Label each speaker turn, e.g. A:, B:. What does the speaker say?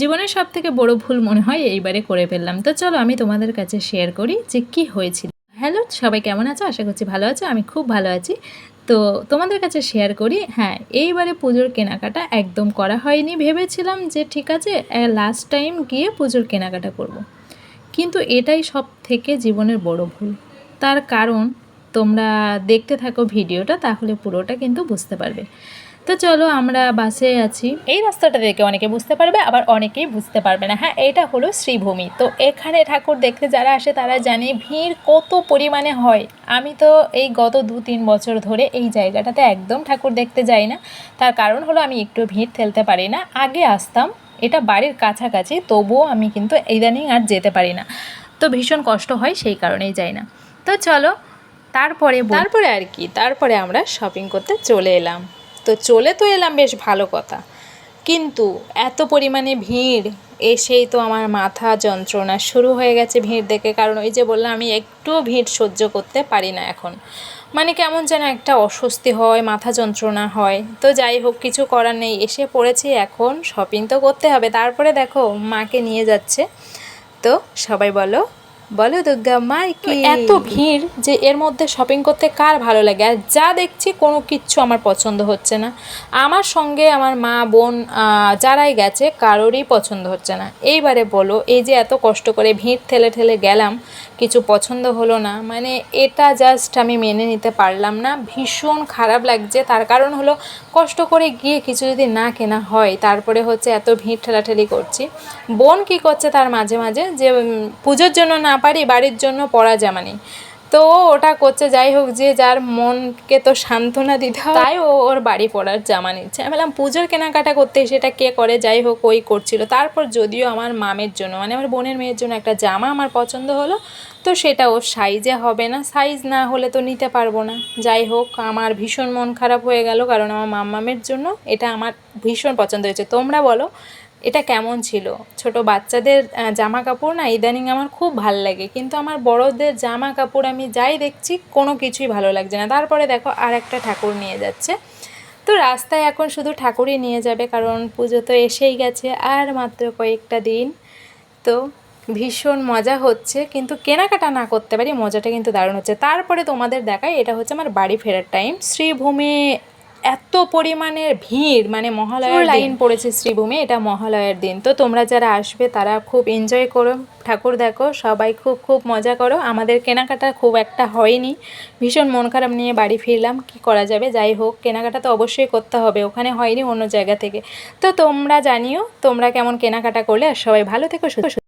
A: জীবনের সব থেকে বড় ভুল মনে হয় এইবারে করে ফেললাম। তো চলো আমি তোমাদের কাছে শেয়ার করি যে কি হয়েছিল। হ্যালো সবাই কেমন আছো? আশা করছি ভালো আছো, আমি খুব ভালো আছি। তো তোমাদের কাছে শেয়ার করি হ্যাঁ এইবারে পুজোর কেনাকাটা একদম করা হয়নি। ভেবেছিলাম যে ঠিক আছে লাস্ট টাইম গিয়ে পুজোর কেনাকাটা করব। কিন্তু এটাই সব থেকে জীবনের বড় ভুল। তার কারণ তোমরা দেখতে থাকো ভিডিওটা, তাহলে পুরোটা কিন্তু বুঝতে পারবে। তো চলো আমরা বাসে আছি। এই রাস্তাটা দেখে অনেকে বুঝতে পারবে আবার অনেকেই বুঝতে পারবে না। হ্যাঁ এটা হলো শ্রীভূমি। তো এখানে ঠাকুর দেখতে যারা আসে তারা জানে ভিড় কত পরিমাণে হয়। আমি তো এই গত দু তিন বছর ধরে এই জায়গাটাতে একদম ঠাকুর দেখতে যাই না। তার কারণ হলো আমি একটু ভিড় ঠেলতে পারি না। আগে আসতাম এটা বাড়ির কাছাকাছি তবুও আমি কিন্তু ইদানিং আর যেতে পারি না। তো ভীষণ কষ্ট হয় সেই কারণেই যাই না। তো চলো তারপরে তারপরে আর কি তারপরে আমরা শপিং করতে চলে এলাম। তো চলে তো এলাম বেশ ভালো কথা। কিন্তু এত পরিমাণে ভিড়, এসেই তো আমার মাথা যন্ত্রণা শুরু হয়ে গেছে ভিড় দেখে। কারণ ওই যে বললাম, আমি একটুও ভিড় সহ্য করতে পারি না এখন। মানে কেমন যেন একটা অস্বস্তি হয়, মাথা যন্ত্রণা হয়। তো যাই হোক, কিছু করার নেই, এসে পড়েছি এখন। শপিং তো করতে হবে। তারপরে দেখো, মাকে নিয়ে যাচ্ছে। তো সবাই বলো বলো দুর্গা মাই কি এত ভিড় যে এর মধ্যে শপিং করতে কার ভালো লাগে? আর যা দেখছি কোনো কিচ্ছু আমার পছন্দ হচ্ছে না। আমার সঙ্গে আমার মা, বোন যারাই গেছে, কারোরই পছন্দ হচ্ছে না। এইবারে বলো, এই যে এত কষ্ট করে ভিড় ঠেলে ঠেলে গেলাম, কিছু পছন্দ হলো না। মানে এটা জাস্ট আমি মেনে নিতে পারলাম না। ভীষণ খারাপ লাগছে। তার কারণ হলো কষ্ট করে গিয়ে কিছু যদি না কেনা হয়, তারপরে হচ্ছে এত ভিড় ঠেলাঠেলি করছি। বোন কি করছে তার মাঝে মাঝে যে পুজোর জন্য না পারি বাড়ির জন্য পড়া জামা নেই তো ওটা করছে, যাই হোক যে যার মনকে তো সান্ত্বনা দিতে হয়, তাই ও ওর বাড়ি পড়ার জামা নিচ্ছে। আমি বললাম, পুজোর কেনাকাটা করতে সেটা কে করে? যাই হোক, ওই করছিল। তারপর যদিও আমার মামের জন্য মানে আমার বোনের মেয়ের জন্য একটা জামা আমার পছন্দ হলো, তো সেটা ওর সাইজে হবে না। সাইজ না হলে তো নিতে পারব না। যাই হোক, আমার ভীষণ মন খারাপ হয়ে গেল, কারণ আমার মাম্মামের জন্য এটা আমার ভীষণ পছন্দ হয়েছে। তোমরা বলো এটা কেমন ছিল? ছোট বাচ্চাদের জামা কাপড় না ইদানিং আমার খুব ভালো লাগে। কিন্তু আমার বড়দের জামা কাপড় আমি যাই দেখছি, কোনো কিছুই ভালো লাগছে না। তারপরে দেখো আর একটা ঠাকুর নিয়ে যাচ্ছে। তো রাস্তায় এখন শুধু ঠাকুরই নিয়ে যাবে, কারণ পুজো তো এসেই গেছে আর মাত্র কয়েকটা দিন। তো ভীষণ মজা হচ্ছে, কিন্তু কেনাকাটা না করতে পারি মজাটা কিন্তু দারুণ হচ্ছে। তারপরে তোমাদের দেখাই, এটা হচ্ছে আমার বাড়ি ফেরার টাইম শ্রীভূমি এত পরিমাণের ভিড় মানে মহালয়ার লাইন পড়েছে শ্রীভূমি এটা মহালয়ার দিন। তো তোমরা যারা আসবে তারা খুব এনজয় করো। ঠাকুর দেখো সবাই খুব খুব মজা করো। আমাদের কেনাকাটা খুব একটা হয়নি। ভীষণ মন খারাপ নিয়ে বাড়ি ফিরলাম কি করা যাবে? যাই হোক কেনাকাটা তো অবশ্যই করতে হবে ওখানে হয়নি অন্য জায়গা থেকে। তো তোমরা জানিও তোমরা কেমন কেনাকাটা করলে আর সবাই ভালো থেকো সুস্থ